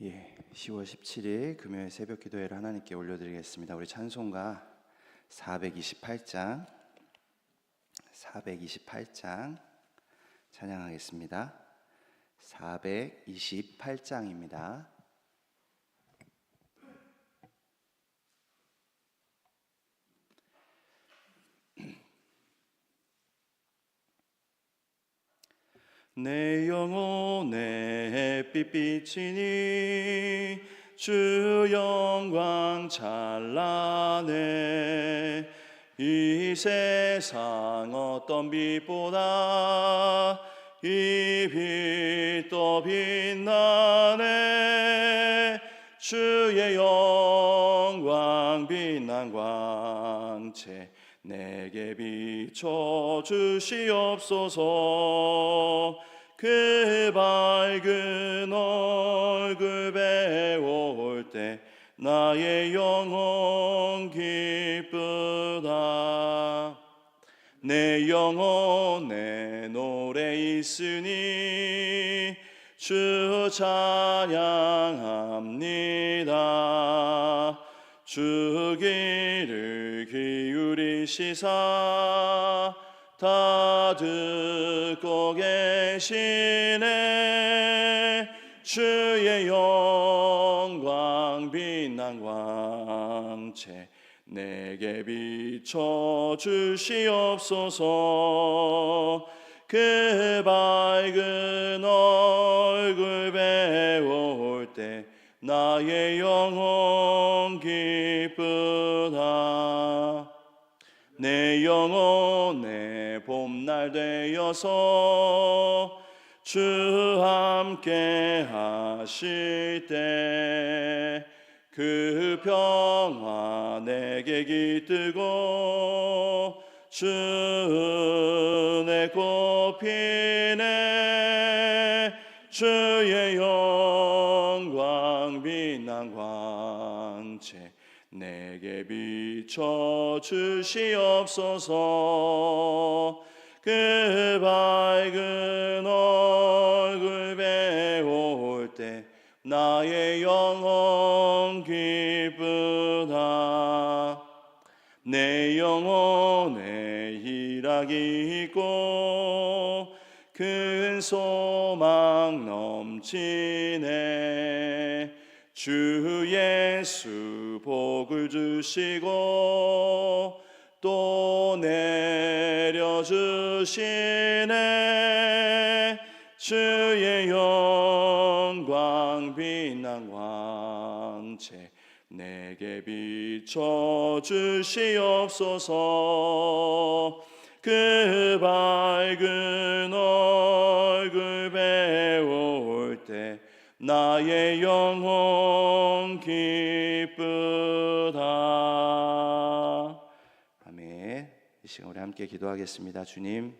예, 10월 17일 금요일 새벽 기도회를 하나님께 올려드리겠습니다. 우리 찬송가 428장, 428장 찬양하겠습니다. 428장입니다. 내 영혼의 햇빛 비치니 주 영광 찬란해. 이 세상 어떤 빛보다 이 빛도 빛나네. 주의 영광 빛난 광채 내게 비춰 주시옵소서. 그 밝은 얼굴 배울 때 나의 영혼 기쁘다. 내 영혼에 노래 있으니 주 찬양합니다. 주 길을 기울이시사 다 듣고 계시네. 주의 영광 빛난 광채 내게 비춰 주시옵소서. 그 밝은 얼굴 배울 때 나의 영혼 기쁘다 내 영혼의 봄날 되어서 주 함께 하실 때 그 평화 내게 깃들고 주내 꽃피네 주의 비춰 주시옵소서. 그 밝은 얼굴 배울 때 나의 영혼 기쁘다. 내 영혼에 희락이 있고 큰 소망 넘치네. 주 예수 복을 주시고 또 내려 주시네. 주의 영광 빛난 광채 내게 비춰 주시옵소서. 그 밝은 얼굴 배울 때 나의 영혼 기쁘다 아멘 이 시간 우리 함께 기도하겠습니다 주님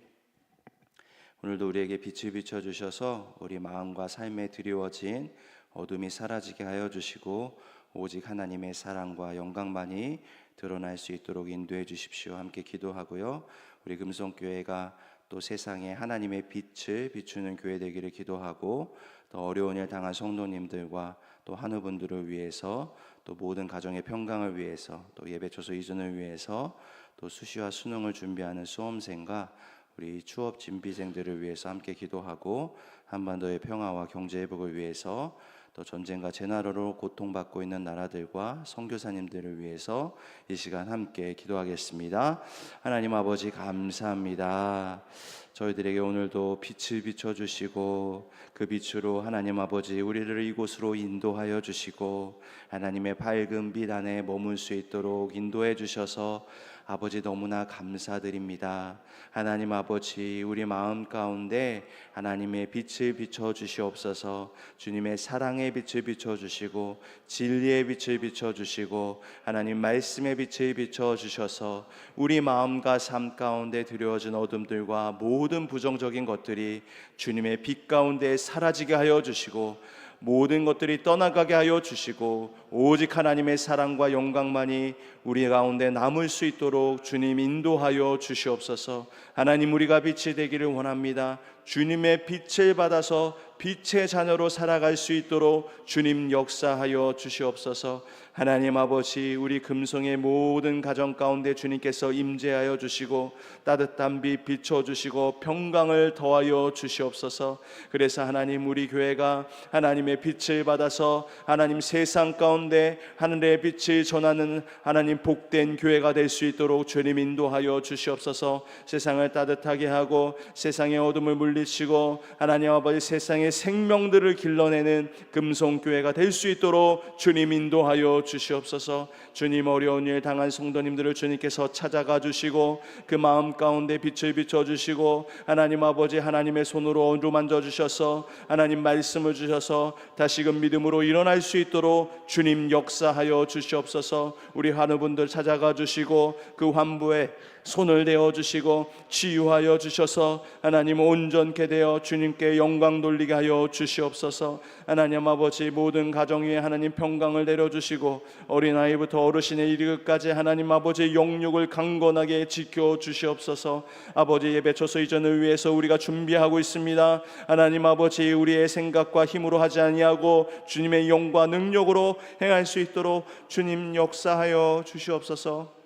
오늘도 우리에게 빛을 비춰 주셔서 우리 마음과 삶에 드리워진 어둠이 사라지게 하여 주시고 오직 하나님의 사랑과 영광만이 드러날 수 있도록 인도해 주십시오. 함께 기도하고요. 우리 금송교회가 또 세상에 하나님의 빛을 비추는 교회 되기를 기도하고 또 어려운 일 당한 성도님들과 또 한우분들을 위해서 또 모든 가정의 평강을 위해서 또 예배 초소 이전을 위해서 또 수시와 수능을 준비하는 수험생과 우리 추업 진비생들을 위해서 함께 기도하고 한반도의 평화와 경제 회복을 위해서 또 전쟁과 재난으로 고통받고 있는 나라들과 선교사님들을 위해서 이 시간 함께 기도하겠습니다. 하나님 아버지 감사합니다. 저희들에게 오늘도 빛을 비춰 주시고 그 빛으로 하나님 아버지 우리를 이곳으로 인도하여 주시고 하나님의 밝은 빛 안에 머물 수 있도록 인도해 주셔서 아버지 너무나 감사드립니다. 하나님 아버지 우리 마음 가운데 하나님의 빛을 비춰 주시옵소서. 주님의 사랑의 빛을 비춰 주시고 진리의 빛을 비춰 주시고 하나님 말씀의 빛을 비춰 주셔서 우리 마음과 삶 가운데 드려진 어둠들과 모든 부정적인 것들이 주님의 빛 가운데 사라지게 하여 주시고 모든 것들이 떠나가게 하여 주시고 오직 하나님의 사랑과 영광만이 우리 가운데 남을 수 있도록 주님 인도하여 주시옵소서. 하나님 우리가 빛이 되기를 원합니다. 주님의 빛을 받아서 빛의 자녀로 살아갈 수 있도록 주님 역사하여 주시옵소서. 하나님 아버지 우리 금송의 모든 가정 가운데 주님께서 임재하여 주시고 따뜻한 빛 비춰 주시고 평강을 더하여 주시옵소서. 그래서 하나님 우리 교회가 하나님의 빛을 받아서 하나님 세상 가운데 하늘의 빛을 전하는 하나님 복된 교회가 될 수 있도록 주님 인도하여 주시옵소서. 세상을 따뜻하게 하고 세상의 어둠을 물리치고 하나님 아버지 세상의 생명들을 길러내는 금송 교회가 될 수 있도록 주님 인도하여 주시옵소서. 주님 어려운 일 당한 성도님들을 주님께서 찾아가 주시고 그 마음 가운데 빛을 비춰 주시고 하나님 아버지 하나님의 손으로 어루만져 주셔서 하나님 말씀을 주셔서 다시금 믿음으로 일어날 수 있도록 주님 역사하여 주시옵소서. 우리 환우분들 찾아가 주시고 그 환부에 손을 대어 주시고 치유하여 주셔서 하나님 온전케 되어 주님께 영광 돌리게 하여 주시옵소서. 하나님 아버지 모든 가정 위에 하나님 평강을 내려 주시고 어린아이부터 어르신의 이르기까지 하나님 아버지 영육을 강건하게 지켜 주시옵소서. 아버지 예배 초소 이전을 위해서 우리가 준비하고 있습니다. 하나님 아버지 우리의 생각과 힘으로 하지 아니하고 주님의 영과 능력으로 행할 수 있도록 주님 역사하여 주시옵소서.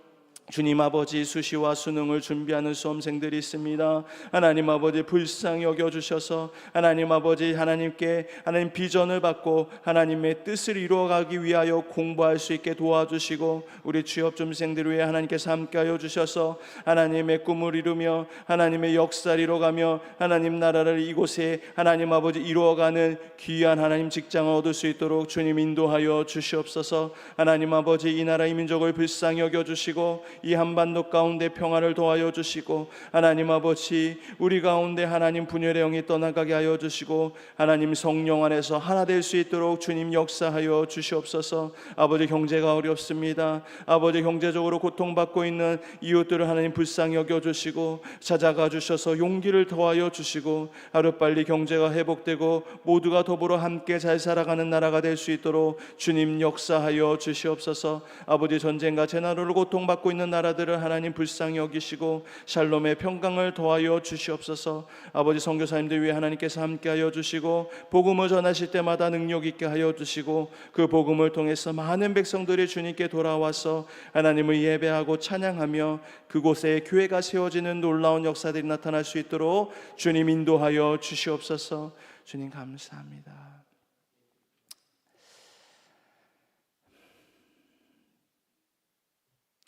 주님 아버지 수시와 수능을 준비하는 수험생들이 있습니다. 하나님 아버지 불쌍히 여겨 주셔서 하나님 아버지 하나님께 하나님 비전을 받고 하나님의 뜻을 이루어 가기 위하여 공부할 수 있게 도와주시고 우리 취업 준비생들 위해 하나님께서 함께하여 주셔서 하나님의 꿈을 이루며 하나님의 역사를 이루어가며 하나님 나라를 이곳에 하나님 아버지 이루어가는 귀한 하나님 직장을 얻을 수 있도록 주님 인도하여 주시옵소서. 하나님 아버지 이 나라 이 민족을 불쌍히 여겨 주시고 이 한반도 가운데 평화를 도하여 주시고 하나님 아버지 우리 가운데 하나님 분열의 영이 떠나가게 하여 주시고 하나님 성령 안에서 하나 될 수 있도록 주님 역사하여 주시옵소서. 아버지 경제가 어렵습니다. 아버지 경제적으로 고통받고 있는 이웃들을 하나님 불쌍히 여겨 주시고 찾아가 주셔서 용기를 더하여 주시고 하루빨리 경제가 회복되고 모두가 더불어 함께 잘 살아가는 나라가 될 수 있도록 주님 역사하여 주시옵소서. 아버지 전쟁과 재난으로 고통받고 있는 나라들을 하나님 불쌍히 여기시고 샬롬의 평강을 더하여 주시옵소서. 아버지 선교사님들 위해 하나님께서 함께하여 주시고 복음을 전하실 때마다 능력 있게 하여 주시고 그 복음을 통해서 많은 백성들이 주님께 돌아와서 하나님을 예배하고 찬양하며 그곳에 교회가 세워지는 놀라운 역사들이 나타날 수 있도록 주님 인도하여 주시옵소서. 주님 감사합니다.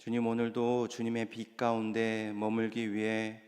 주님 오늘도 주님의 빛 가운데 머물기 위해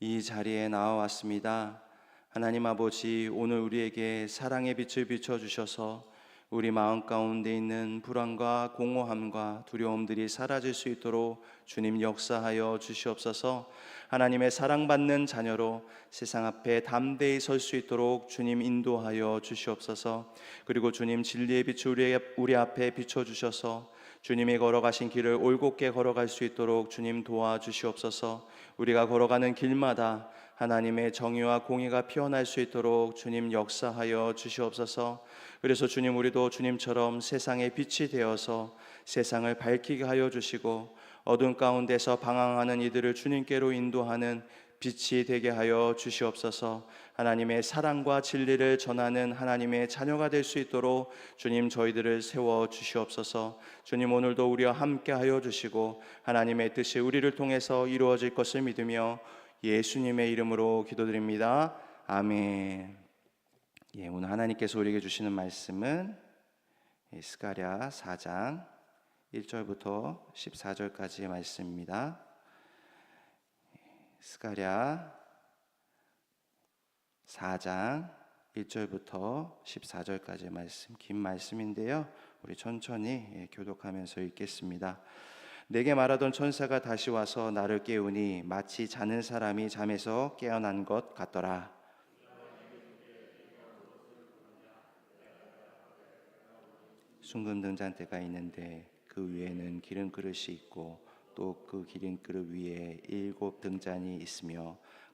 이 자리에 나와왔습니다. 하나님 아버지 오늘 우리에게 사랑의 빛을 비춰 주셔서 우리 마음 가운데 있는 불안과 공허함과 두려움들이 사라질 수 있도록 주님 역사하여 주시옵소서. 하나님의 사랑받는 자녀로 세상 앞에 담대히 설 수 있도록 주님 인도하여 주시옵소서. 그리고 주님 진리의 빛을 우리 앞에 비춰 주셔서 주님이 걸어가신 길을 올곧게 걸어갈 수 있도록 주님 도와주시옵소서. 우리가 걸어가는 길마다 하나님의 정의와 공의가 피어날 수 있도록 주님 역사하여 주시옵소서. 그래서 주님 우리도 주님처럼 세상의 빛이 되어서 세상을 밝히게 하여 주시고 어둠 가운데서 방황하는 이들을 주님께로 인도하는 빛이 되게 하여 주시옵소서. 하나님의 사랑과 진리를 전하는 하나님의 자녀가 될 수 있도록 주님 저희들을 세워 주시옵소서. 주님 오늘도 우리와 함께 하여 주시고 하나님의 뜻이 우리를 통해서 이루어질 것을 믿으며 예수님의 이름으로 기도드립니다. 아멘. 예, 오늘 하나님께서 우리에게 주시는 말씀은 스가랴 4장 1절부터 14절까지의 말씀입니다. 스가랴 4장 1절부터 14절까지의 말씀 긴 말씀인데요. 우리 천천히 예, 교독하면서 읽겠습니다. 내게 말하던 천사가 다시 와서 나를 깨우니 마치 자는 사람이 잠에서 깨어난 것 같더라. 순금 등잔대가 있는데 그 위에는 기름 그릇이 있고 또 그 기름 그릇 위에 일곱 등잔이 있으며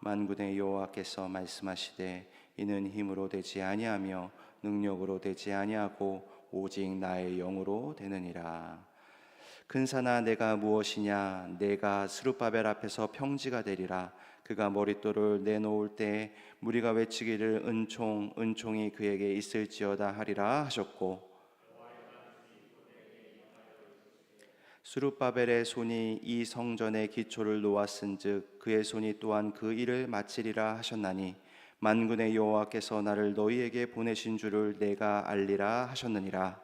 만군의 여호와께서 말씀하시되 이는 힘으로 되지 아니하며 능력으로 되지 아니하고 오직 나의 영으로 되느니라. 큰 산아 내가 무엇이냐? 내가 스룹바벨 앞에서 평지가 되리라. 그가 머릿돌을 내놓을 때 무리가 외치기를 은총 은총이 그에게 있을지어다 하리라 하셨고 수룹바벨의 손이 이 성전의 기초를 놓았은즉 그의 손이 또한 그 일을 마치리라 하셨나니 만군의 여호와께서 나를 너희에게 보내신 줄을 내가 알리라 하셨느니라.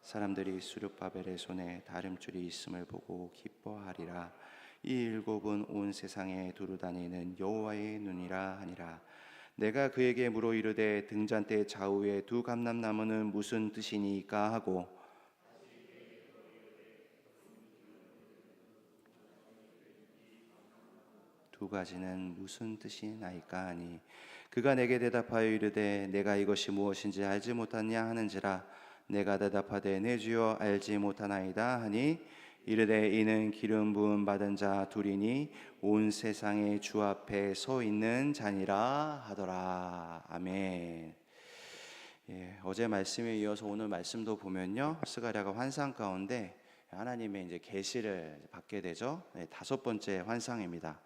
사람들이 수룹바벨의 손에 다름줄이 있음을 보고 기뻐하리라. 이 일곱은 온 세상에 두루 다니는 여호와의 눈이라 하니라 내가 그에게 물어 이르되 등잔대 좌우에 두 감람나무는 무슨 뜻이니까 하고 두 가지는 무슨 뜻이나이까 하니 그가 내게 대답하여 이르되 내가 이것이 무엇인지 알지 못하냐 하는지라 내가 대답하되 내 주여 알지 못하나이다 하니 이르되 이는 기름 부음 받은 자 둘이니 온 세상의 주 앞에 서 있는 자니라 하더라 아멘. 예, 어제 말씀에 이어서 오늘 말씀도 보면요 스가랴가 환상 가운데 하나님의 이제 계시를 받게 되죠. 네, 다섯 번째 환상입니다.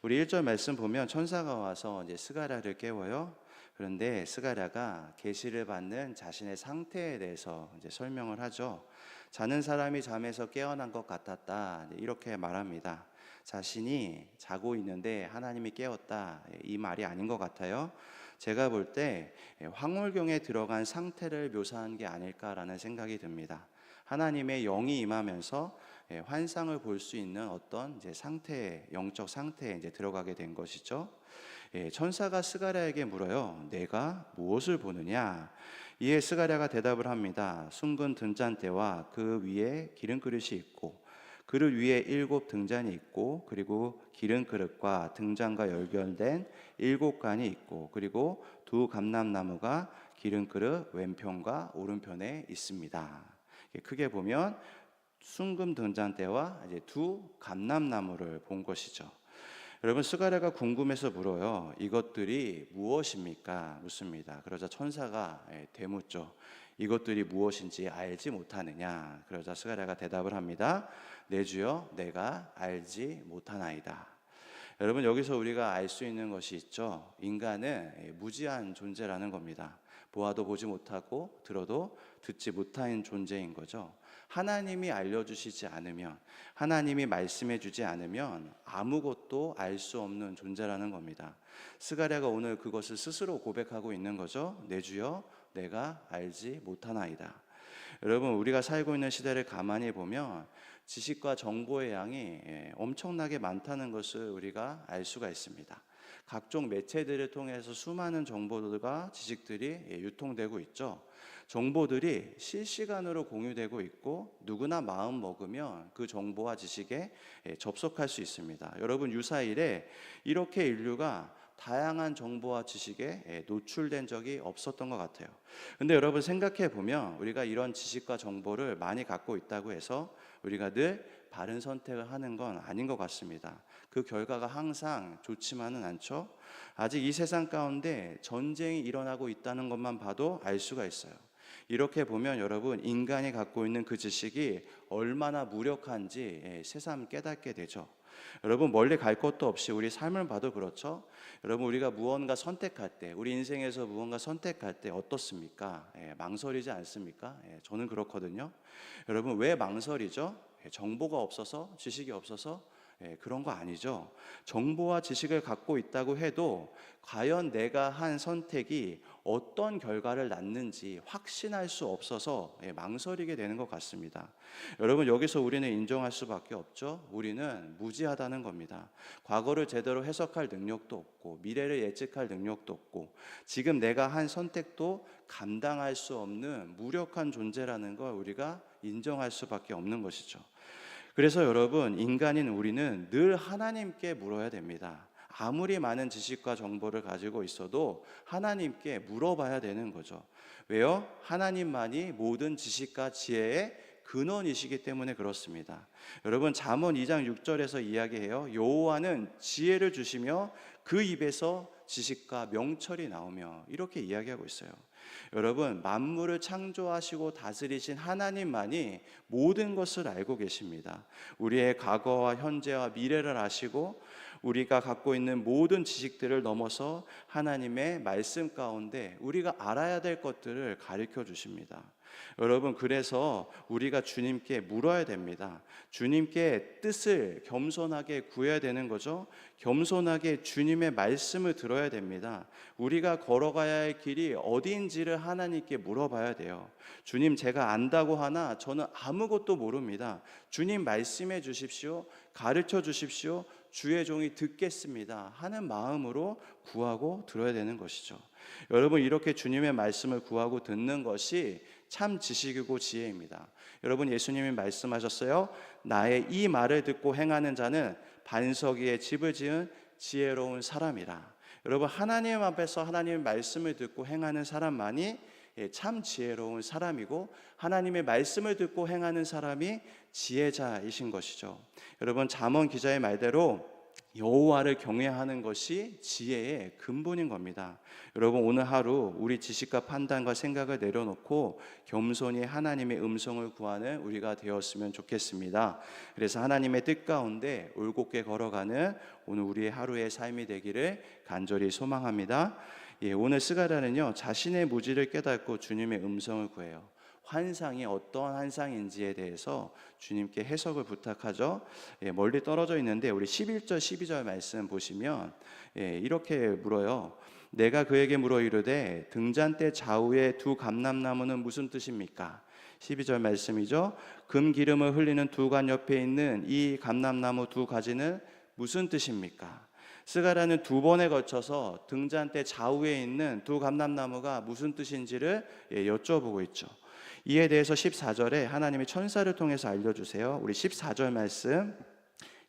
우리 1절 말씀 보면 천사가 와서 이제 스가랴를 깨워요. 그런데 스가랴가 계시를 받는 자신의 상태에 대해서 이제 설명을 하죠. 자는 사람이 잠에서 깨어난 것 같았다. 이렇게 말합니다. 자신이 자고 있는데 하나님이 깨웠다. 이 말이 아닌 것 같아요. 제가 볼 때 황홀경에 들어간 상태를 묘사한 게 아닐까라는 생각이 듭니다. 하나님의 영이 임하면서 환상을 볼 수 있는 어떤 이제 상태, 영적 상태에 이제 들어가게 된 것이죠. 예, 천사가 스가랴에게 물어요. 내가 무엇을 보느냐? 이에 스가랴가 대답을 합니다. 숭근 등잔대와 그 위에 기름 그릇이 있고 그릇 위에 일곱 등잔이 있고 그리고 기름 그릇과 등잔과 연결된 일곱 간이 있고 그리고 두 감람나무가 기름 그릇 왼편과 오른편에 있습니다. 크게 보면 숭금 등잔대와 이제 두 감람나무를 본 것이죠. 여러분 스가랴가 궁금해서 물어요. 이것들이 무엇입니까? 묻습니다. 그러자 천사가 예, 되묻죠. 이것들이 무엇인지 알지 못하느냐? 그러자 스가랴가 대답을 합니다. 내 주여, 내가 알지 못하나이다. 여러분 여기서 우리가 알 수 있는 것이 있죠. 인간은 예, 무지한 존재라는 겁니다. 보아도 보지 못하고 들어도 듣지 못하는 존재인 거죠. 하나님이 알려주시지 않으면, 하나님이 말씀해주지 않으면 아무것도 알 수 없는 존재라는 겁니다. 스가랴가 오늘 그것을 스스로 고백하고 있는 거죠. 내 주여, 내가 알지 못하나이다. 여러분, 우리가 살고 있는 시대를 가만히 보면 지식과 정보의 양이 예, 엄청나게 많다는 것을 우리가 알 수가 있습니다. 각종 매체들을 통해서 수많은 정보들과 지식들이 예, 유통되고 있죠. 정보들이 실시간으로 공유되고 있고 누구나 마음 먹으면 그 정보와 지식에 예, 접속할 수 있습니다. 여러분 유사일에 이렇게 인류가 다양한 정보와 지식에 예, 노출된 적이 없었던 것 같아요. 근데 여러분 생각해 보면 우리가 이런 지식과 정보를 많이 갖고 있다고 해서 우리가 늘 바른 선택을 하는 건 아닌 것 같습니다. 그 결과가 항상 좋지만은 않죠. 아직 이 세상 가운데 전쟁이 일어나고 있다는 것만 봐도 알 수가 있어요. 이렇게 보면 여러분 인간이 갖고 있는 그 지식이 얼마나 무력한지 예, 새삼 깨닫게 되죠. 여러분 멀리 갈 것도 없이 우리 삶을 봐도 그렇죠. 여러분 우리가 무언가 선택할 때, 우리 인생에서 무언가 선택할 때 어떻습니까? 예, 망설이지 않습니까? 예, 저는 그렇거든요. 여러분 왜 망설이죠? 예, 정보가 없어서, 지식이 없어서 예, 그런 거 아니죠. 정보와 지식을 갖고 있다고 해도 과연 내가 한 선택이 어떤 결과를 낳는지 확신할 수 없어서 예, 망설이게 되는 것 같습니다. 여러분 여기서 우리는 인정할 수밖에 없죠. 우리는 무지하다는 겁니다. 과거를 제대로 해석할 능력도 없고 미래를 예측할 능력도 없고 지금 내가 한 선택도 감당할 수 없는 무력한 존재라는 걸 우리가 인정할 수밖에 없는 것이죠. 그래서 여러분, 인간인 우리는 늘 하나님께 물어야 됩니다. 아무리 많은 지식과 정보를 가지고 있어도 하나님께 물어봐야 되는 거죠. 왜요? 하나님만이 모든 지식과 지혜의 근원이시기 때문에 그렇습니다. 여러분 잠언 2장 6절에서 이야기해요. 여호와는 지혜를 주시며 그 입에서 지식과 명철이 나오며 이렇게 이야기하고 있어요. 여러분 만물을 창조하시고 다스리신 하나님만이 모든 것을 알고 계십니다. 우리의 과거와 현재와 미래를 아시고 우리가 갖고 있는 모든 지식들을 넘어서 하나님의 말씀 가운데 우리가 알아야 될 것들을 가르쳐 주십니다. 여러분, 그래서 우리가 주님께 물어야 됩니다. 주님께 뜻을 겸손하게 구해야 되는 거죠. 겸손하게 주님의 말씀을 들어야 됩니다. 우리가 걸어가야 할 길이 어디인지를 하나님께 물어봐야 돼요. 주님, 제가 안다고 하나 저는 아무것도 모릅니다. 주님 말씀해 주십시오. 가르쳐 주십시오. 주의 종이 듣겠습니다. 하는 마음으로 구하고 들어야 되는 것이죠. 여러분, 이렇게 주님의 말씀을 구하고 듣는 것이 참 지식이고 지혜입니다. 여러분 예수님이 말씀하셨어요. 나의 이 말을 듣고 행하는 자는 반석 위에 집을 지은 지혜로운 사람이라. 여러분 하나님 앞에서 하나님의 말씀을 듣고 행하는 사람만이 예, 참 지혜로운 사람이고 하나님의 말씀을 듣고 행하는 사람이 지혜자이신 것이죠. 여러분 잠언 기자의 말대로 여호와를 경외하는 것이 지혜의 근본인 겁니다. 여러분 오늘 하루 우리 지식과 판단과 생각을 내려놓고 겸손히 하나님의 음성을 구하는 우리가 되었으면 좋겠습니다. 그래서 하나님의 뜻 가운데 올곧게 걸어가는 오늘 우리의 하루의 삶이 되기를 간절히 소망합니다. 예, 오늘 스가라는요 자신의 무지를 깨닫고 주님의 음성을 구해요. 환상이 어떠한 환상인지에 대해서 주님께 해석을 부탁하죠. 예, 멀리 떨어져 있는데 우리 11절 12절 말씀 보시면 예, 이렇게 물어요. 내가 그에게 물어 이르되 등잔대 좌우에 두 감람나무는 무슨 뜻입니까? 12절 말씀이죠. 금 기름을 흘리는 두관 옆에 있는 이 감람나무 두 가지는 무슨 뜻입니까? 스가라는 두 번에 걸쳐서 등잔대 좌우에 있는 두 감람나무가 무슨 뜻인지를 예, 여쭤보고 있죠. 이에 대해서 14절에 하나님의 천사를 통해서 알려주세요. 우리 14절 말씀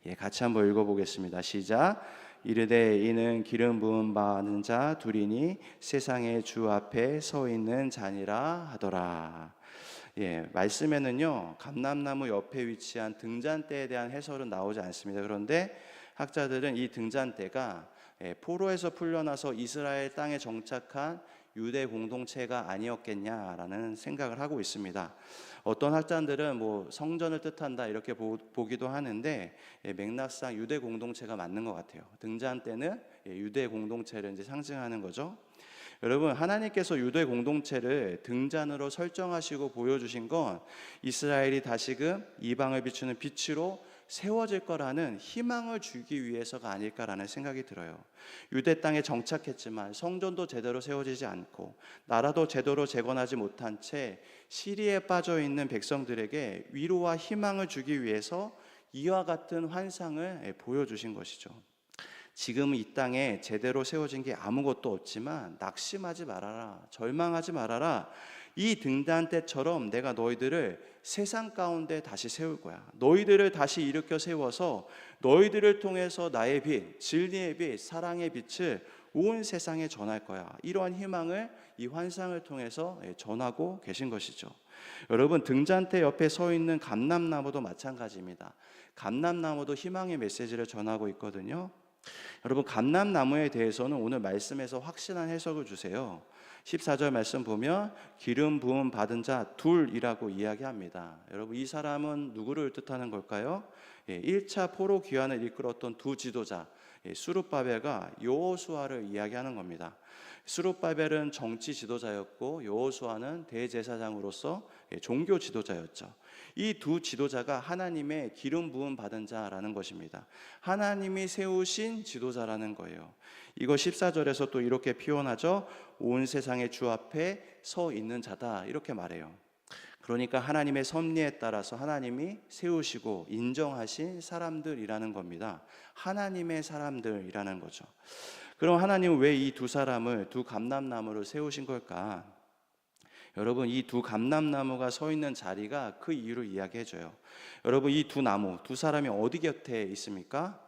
예, 같이 한번 읽어보겠습니다. 시작. 이르되 이는 기름 부음 받는 자 둘이니 세상의 주 앞에 서 있는 자니라 하더라. 예, 말씀에는요 감람나무 옆에 위치한 등잔대에 대한 해설은 나오지 않습니다. 그런데 학자들은 이 등잔대가 예, 포로에서 풀려나서 이스라엘 땅에 정착한 유대 공동체가 아니었겠냐라는 생각을 하고 있습니다. 어떤 학자들은 뭐 성전을 뜻한다 이렇게 보, 기도 하는데 예, 맥락상 유대 공동체가 맞는 것 같아요. 등잔 때는 예, 유대 공동체를 이제 상징하는 거죠. 여러분 하나님께서 유대 공동체를 등잔으로 설정하시고 보여주신 건 이스라엘이 다시금 이방을 비추는 빛으로 세워질 거라는 희망을 주기 위해서가 아닐까라는 생각이 들어요. 유대 땅에 정착했지만 성전도 제대로 세워지지 않고 나라도 제대로 재건하지 못한 채 시리에 빠져 있는 백성들에게 위로와 희망을 주기 위해서 이와 같은 환상을 보여주신 것이죠. 지금 이 땅에 제대로 세워진 게 아무것도 없지만 낙심하지 말아라. 절망하지 말아라. 이 등단 때처럼 내가 너희들을 세상 가운데 다시 세울 거야. 너희들을 다시 일으켜 세워서 너희들을 통해서 나의 빛, 진리의 빛, 사랑의 빛을 온 세상에 전할 거야. 이러한 희망을 이 환상을 통해서 예, 전하고 계신 것이죠. 여러분 등잔대 옆에 서 있는 감람나무도 마찬가지입니다. 감람나무도 희망의 메시지를 전하고 있거든요. 여러분 감람나무에 대해서는 오늘 말씀에서 확실한 해석을 주세요. 14절 말씀 보면 기름 부음 받은 자 둘이라고 이야기합니다. 여러분 이 사람은 누구를 뜻하는 걸까요? 예, 1차 포로 귀환을 이끌었던 두 지도자 예, 수룹바벨과 요호수아를 이야기하는 겁니다. 수룹바벨은 정치 지도자였고 요호수아는 대제사장으로서 예, 종교 지도자였죠. 이 두 지도자가 하나님의 기름 부음 받은 자라는 것입니다. 하나님이 세우신 지도자라는 거예요. 이거 14절에서 또 이렇게 표현하죠. 온 세상의 주 앞에 서 있는 자다. 이렇게 말해요. 그러니까 하나님의 섭리에 따라서 하나님이 세우시고 인정하신 사람들이라는 겁니다. 하나님의 사람들이라는 거죠. 그럼 하나님은 왜 이 두 사람을 두 감람나무를 세우신 걸까? 여러분 이 두 감람나무가 서 있는 자리가 그 이유를 이야기해 줘요. 여러분 이 두 나무 두 사람이 어디 곁에 있습니까?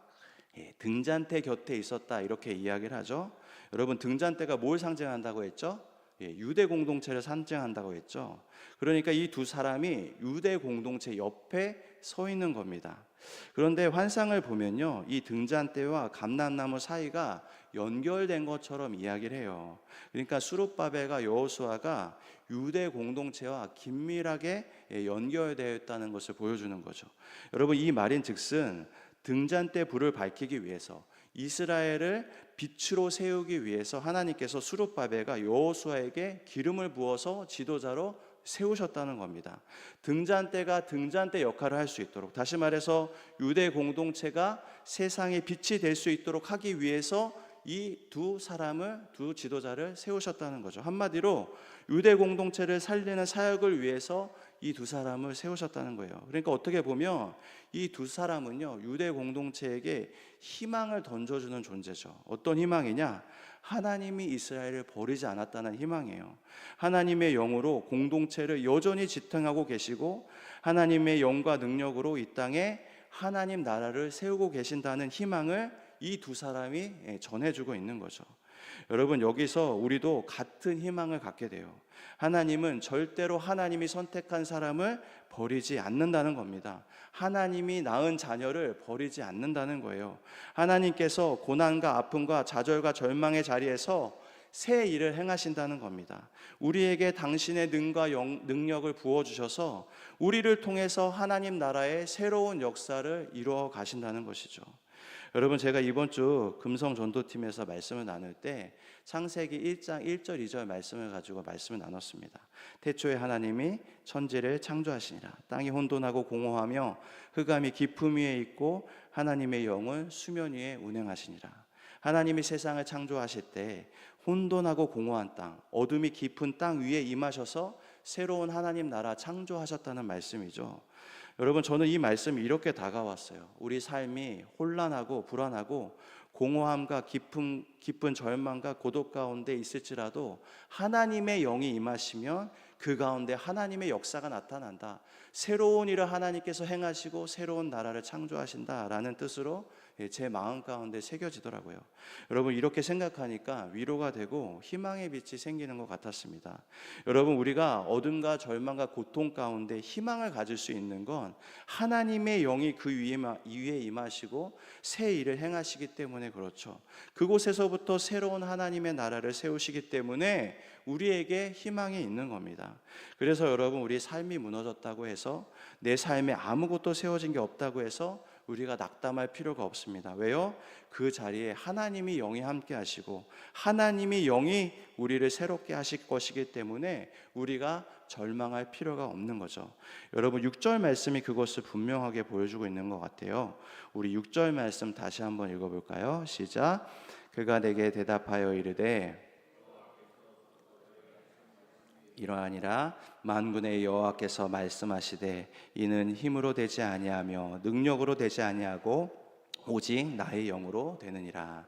예, 등잔대 곁에 있었다 이렇게 이야기를 하죠. 여러분 등잔대가 뭘 상징한다고 했죠? 예, 유대 공동체를 상징한다고 했죠. 그러니까 이 두 사람이 유대 공동체 옆에 서 있는 겁니다. 그런데 환상을 보면요, 이 등잔대와 감람나무 사이가 연결된 것처럼 이야기를 해요. 그러니까 수룹바벨과 여호수아가 유대 공동체와 긴밀하게 예, 연결되어 있다는 것을 보여주는 거죠. 여러분 이 말인 즉슨 등잔대 불을 밝히기 위해서 이스라엘을 빛으로 세우기 위해서 하나님께서 수룹바벨과 여호수아에게 기름을 부어서 지도자로 세우셨다는 겁니다. 등잔대가 등잔대 역할을 할 수 있도록 다시 말해서 유대 공동체가 세상의 빛이 될 수 있도록 하기 위해서 이 두 사람을 두 지도자를 세우셨다는 거죠. 한마디로 유대 공동체를 살리는 사역을 위해서 이 두 사람을 세우셨다는 거예요. 그러니까 어떻게 보면 이 두 사람은요 유대 공동체에게 희망을 던져 주는 존재죠. 어떤 희망이냐? 하나님이 이스라엘을 버리지 않았다는 희망이에요. 하나님의 영으로 공동체를 여전히 지탱하고 계시고 하나님의 영과 능력으로 이 땅에 하나님 나라를 세우고 계신다는 희망을 이 두 사람이 예, 전해주고 있는 거죠. 여러분 여기서 우리도 같은 희망을 갖게 돼요. 하나님은 절대로 하나님이 선택한 사람을 버리지 않는다는 겁니다. 하나님이 낳은 자녀를 버리지 않는다는 거예요. 하나님께서 고난과 아픔과 좌절과 절망의 자리에서 새 일을 행하신다는 겁니다. 우리에게 당신의 능과 영, 능력을 부어 주셔서 우리를 통해서 하나님 나라의 새로운 역사를 이루어 가신다는 것이죠. 여러분 제가 이번 주 금성 전도팀에서 말씀을 나눌 때 창세기 1장 1절 2절 말씀을 가지고 말씀을 나눴습니다. 태초에 하나님이 천지를 창조하시니라 땅이 혼돈하고 공허하며 흑암이 깊음 위에 있고 하나님의 영은 수면 위에 운행하시니라. 하나님이 세상을 창조하실 때 혼돈하고 공허한 땅, 어둠이 깊은 땅 위에 임하셔서 새로운 하나님 나라 창조하셨다는 말씀이죠. 여러분 저는 이 말씀이 이렇게 다가왔어요. 우리 삶이 혼란하고 불안하고 공허함과 깊은 깊은 절망과 고독 가운데 있을지라도 하나님의 영이 임하시면 그 가운데 하나님의 역사가 나타난다. 새로운 일을 하나님께서 행하시고 새로운 나라를 창조하신다라는 뜻으로 예, 제 마음 가운데 새겨지더라고요. 여러분 이렇게 생각하니까 위로가 되고 희망의 빛이 생기는 것 같았습니다. 여러분 우리가 어둠과 절망과 고통 가운데 희망을 가질 수 있는 건 하나님의 영이 그 위에 임하시고 새 일을 행하시기 때문에 그렇죠. 그곳에서부터 새로운 하나님의 나라를 세우시기 때문에 우리에게 희망이 있는 겁니다. 그래서 여러분 우리 삶이 무너졌다고 해서 내 삶에 아무것도 세워진 게 없다고 해서 우리가 낙담할 필요가 없습니다. 왜요? 그 자리에 하나님이 영이 함께 하시고 하나님이 영이 우리를 새롭게 하실 것이기 때문에 우리가 절망할 필요가 없는 거죠. 여러분 6절 말씀이 그것을 분명하게 보여주고 있는 것 같아요. 우리 6절 말씀 다시 한번 읽어볼까요? 시작. 그가 내게 대답하여 이르되 이러하니라 만군의 여호와께서 말씀하시되 이는 힘으로 되지 아니하며 능력으로 되지 아니하고 오직 나의 영으로 되느니라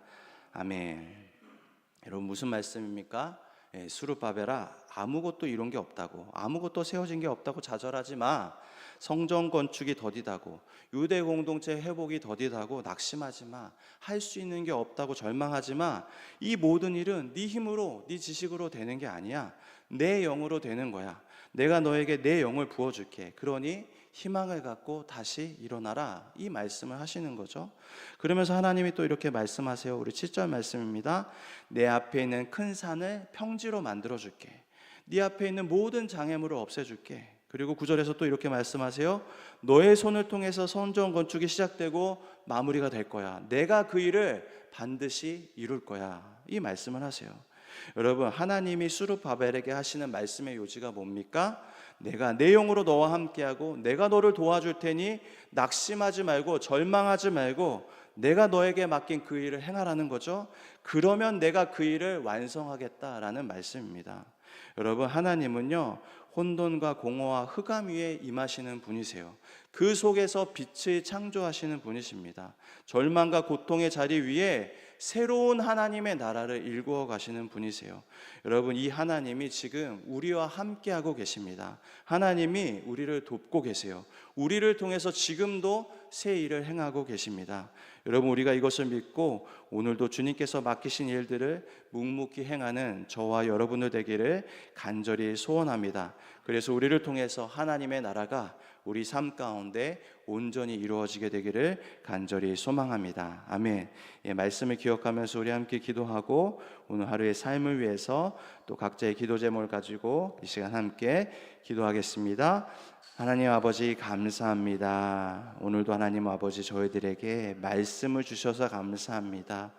아멘. 여러분 무슨 말씀입니까? 예, 수르바벨아 아무것도 이룬 게 없다고 아무것도 세워진 게 없다고 좌절하지 마. 성전 건축이 더디다고 유대 공동체 회복이 더디다고 낙심하지 마. 할 수 있는 게 없다고 절망하지 마. 이 모든 일은 네 힘으로 네 지식으로 되는 게 아니야. 내 영으로 되는 거야. 내가 너에게 내 영을 부어 줄게. 그러니 희망을 갖고 다시 일어나라. 이 말씀을 하시는 거죠. 그러면서 하나님이 또 이렇게 말씀하세요. 우리 7절 말씀입니다. 내 앞에 있는 큰 산을 평지로 만들어 줄게. 네 앞에 있는 모든 장애물을 없애 줄게. 그리고 구절에서 또 이렇게 말씀하세요. 너의 손을 통해서 선전 건축이 시작되고 마무리가 될 거야. 내가 그 일을 반드시 이룰 거야. 이 말씀을 하세요. 여러분, 하나님이 수르바벨에게 하시는 말씀의 요지가 뭡니까? 내가 내 영으로 너와 함께하고 내가 너를 도와줄 테니 낙심하지 말고 절망하지 말고 내가 너에게 맡긴 그 일을 행하라는 거죠. 그러면 내가 그 일을 완성하겠다라는 말씀입니다. 여러분, 하나님은요, 혼돈과 공허와 흑암 위에 임하시는 분이세요. 그 속에서 빛을 창조하시는 분이십니다. 절망과 고통의 자리 위에 새로운 하나님의 나라를 일구어 가시는 분이세요. 여러분 이 하나님이 지금 우리와 함께하고 계십니다. 하나님이 우리를 돕고 계세요. 우리를 통해서 지금도 새 일을 행하고 계십니다. 여러분 우리가 이것을 믿고 오늘도 주님께서 맡기신 일들을 묵묵히 행하는 저와 여러분들 되기를 간절히 소원합니다. 그래서 우리를 통해서 하나님의 나라가 우리 삶 가운데 온전히 이루어지게 되기를 간절히 소망합니다. 아멘. 예, 말씀을 기억하면서 우리 함께 기도하고 오늘 하루의 삶을 위해서 또 각자의 기도 제목을 가지고 이 시간 함께 기도하겠습니다. 하나님 아버지 감사합니다. 오늘도 하나님 아버지 저희들에게 말씀을 주셔서 감사합니다.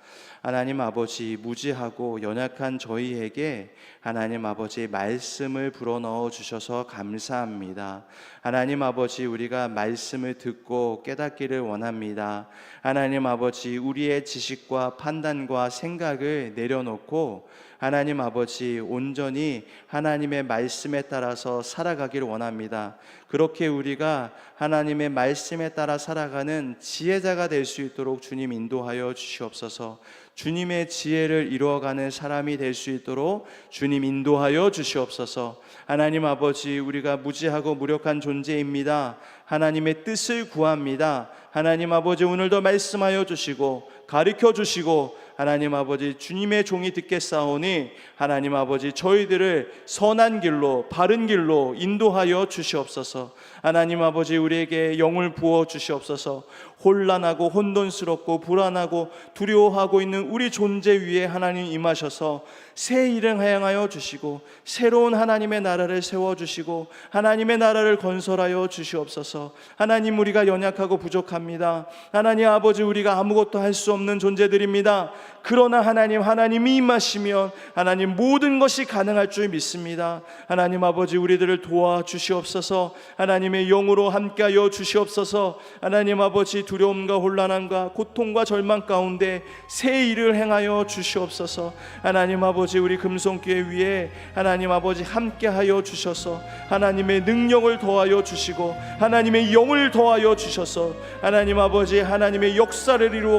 하나님 아버지 무지하고 연약한 저희에게 하나님 아버지 말씀을 불어넣어 주셔서 감사합니다. 하나님 아버지 우리가 말씀을 듣고 깨닫기를 원합니다. 하나님 아버지 우리의 지식과 판단과 생각을 내려놓고 하나님 아버지 온전히 하나님의 말씀에 따라서 살아가기를 원합니다. 그렇게 우리가 하나님의 말씀에 따라 살아가는 지혜자가 될 수 있도록 주님 인도하여 주시옵소서. 주님의 지혜를 이루어가는 사람이 될 수 있도록 주님 인도하여 주시옵소서. 하나님 아버지 우리가 무지하고 무력한 존재입니다. 하나님의 뜻을 구합니다. 하나님 아버지 오늘도 말씀하여 주시고 가르쳐 주시고 하나님 아버지 주님의 종이 듣겠사오니 하나님 아버지 저희들을 선한 길로 바른 길로 인도하여 주시옵소서. 하나님 아버지 우리에게 영을 부어 주시옵소서. 혼란하고 혼돈스럽고 불안하고 두려워하고 있는 우리 존재 위에 하나님 임하셔서 새 일을 행하여 주시고 새로운 하나님의 나라를 세워 주시고 하나님의 나라를 건설하여 주시옵소서. 하나님 우리가 연약하고 부족합니다. 하나님 아버지 우리가 아무것도 할 수 없는 존재들입니다. 그러나 하나님 하나님이 임하시면 하나님 모든 것이 가능할 줄 믿습니다. 하나님 아버지 우리들을 도와 주시옵소서. 하나님의 영으로 함께하여 주시옵소서. 하나님 아버지 두려움과 혼란함과 고통과 절망 가운데 새 일을 행하여 주시옵소서. 하나님 아버지 우리 금송교회 위에 하나님 아버지 함께하여 주셔서 하나님의 능력을 더하여 주시고 하나님의 영을 더하여 주셔서 하나님 아버지 하나님의 역사를 이루어가